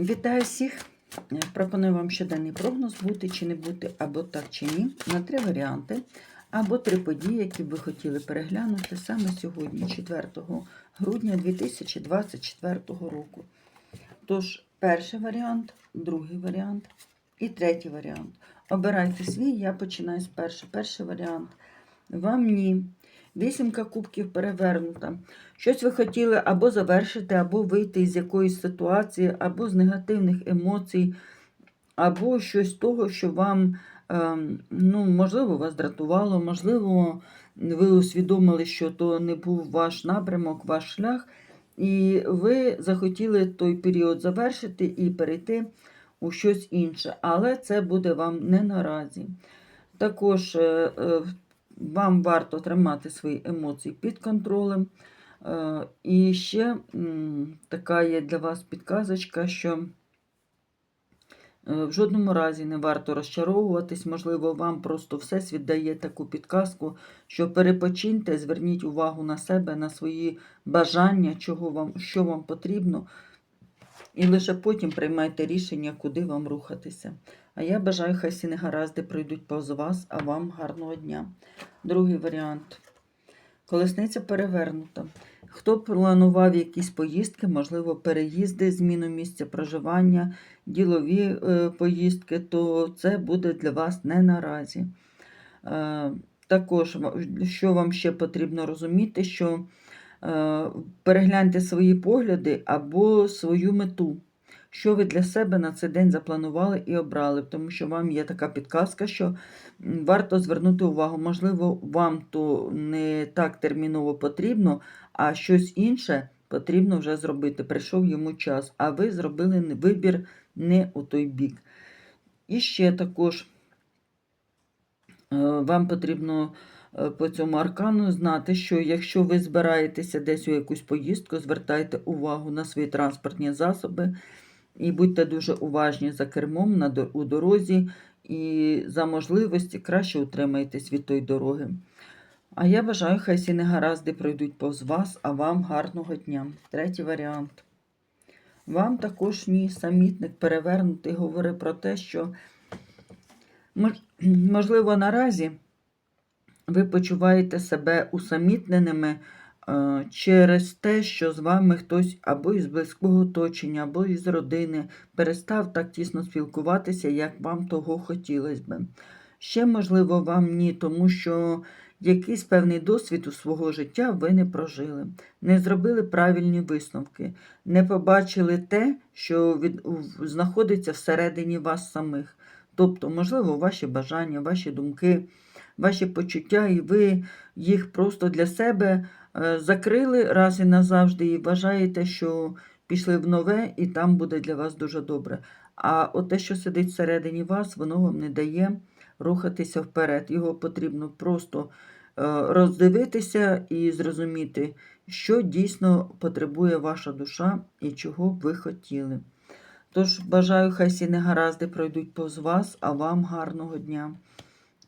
Вітаю всіх! Пропоную вам щоденний прогноз бути чи не бути, або так чи ні, на три варіанти, або три події, які б ви хотіли переглянути саме сьогодні, 4 грудня 2024 року. Тож, перший варіант, другий варіант і третій варіант. Обирайте свій, я починаю з першого. Перший варіант. Вам ні. Вісімка кубків перевернута. Щось ви хотіли або завершити, або вийти з якоїсь ситуації, або з негативних емоцій, або щось того, що вам, ем, ну, можливо, вас дратувало, можливо, ви усвідомили, що то не був ваш напрямок, ваш шлях, і ви захотіли той період завершити і перейти у щось інше. Але це буде вам не наразі. Також е, е, вам варто тримати свої емоції під контролем. Е, І ще така є для вас підказочка, що е, в жодному разі не варто розчаровуватись. Можливо, вам просто всесвіт дає таку підказку, що перепочиньте, зверніть увагу на себе, на свої бажання, чого вам, що вам потрібно. І лише потім приймайте рішення, куди вам рухатися. А я бажаю, хай всі негаразди пройдуть повз вас, а вам гарного дня. Другий варіант. Колесниця перевернута. Хто планував якісь поїздки, можливо, переїзди, зміну місця проживання, ділові е, поїздки, то це буде для вас не наразі. Е, також, що вам ще потрібно розуміти, що перегляньте свої погляди або свою мету. Що ви для себе на цей день запланували і обрали, тому що вам є така підказка, що варто звернути увагу. Можливо, вам то не так терміново потрібно, а щось інше потрібно вже зробити. Прийшов йому час, а ви зробили вибір не у той бік. І ще також е, вам потрібно е, по цьому аркану знати, що якщо ви збираєтеся десь у якусь поїздку, звертайте увагу на свої транспортні засоби і будьте дуже уважні за кермом на, у дорозі, і за можливості краще утримайтесь від тої дороги. А я бажаю, хай всі негаразди пройдуть повз вас, а вам гарного дня. Третій варіант. Вам також ні самітник перевернутий говорить про те, що можливо наразі ви почуваєте себе усамітненими е, через те, що з вами хтось або із близького оточення, або із родини перестав так тісно спілкуватися, як вам того хотілося би. Ще, можливо, вам ні, тому що якийсь певний досвід у свого життя ви не прожили, не зробили правильні висновки, не побачили те, що від, знаходиться всередині вас самих. Тобто, можливо, ваші бажання, ваші думки, ваші почуття, і ви їх просто для себе е, закрили раз і назавжди, і вважаєте, що пішли в нове, і там буде для вас дуже добре. А от те, що сидить всередині вас, воно вам не дає рухатися вперед. Його потрібно просто е, роздивитися і зрозуміти, що дійсно потребує ваша душа і чого б ви хотіли. Тож бажаю, хай всі негаразди пройдуть повз вас, а вам гарного дня.